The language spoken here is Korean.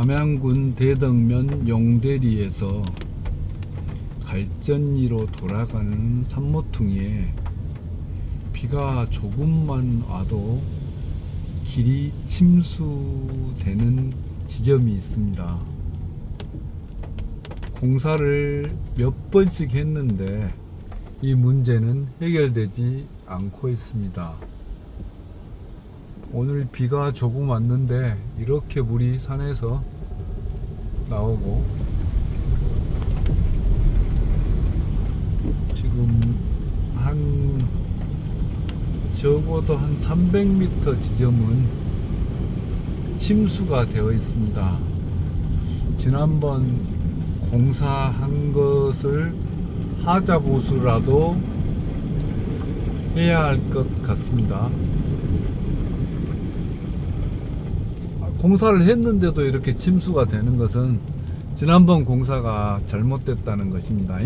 함양군 대덕면 용대리에서 갈전리로 돌아가는 산모퉁이에 비가 조금만 와도 길이 침수되는 지점이 있습니다. 공사를 몇 번씩 했는데 이 문제는 해결되지 않고 있습니다. 오늘 비가 조금 왔는데 이렇게 물이 산에서 나오고 지금 한 적어도 한 300m 지점은 침수가 되어 있습니다. 지난번 공사한 것을 하자 보수라도 해야 할 것 같습니다. 공사를 했는데도 이렇게 침수가 되는 것은 지난번 공사가 잘못됐다는 것입니다.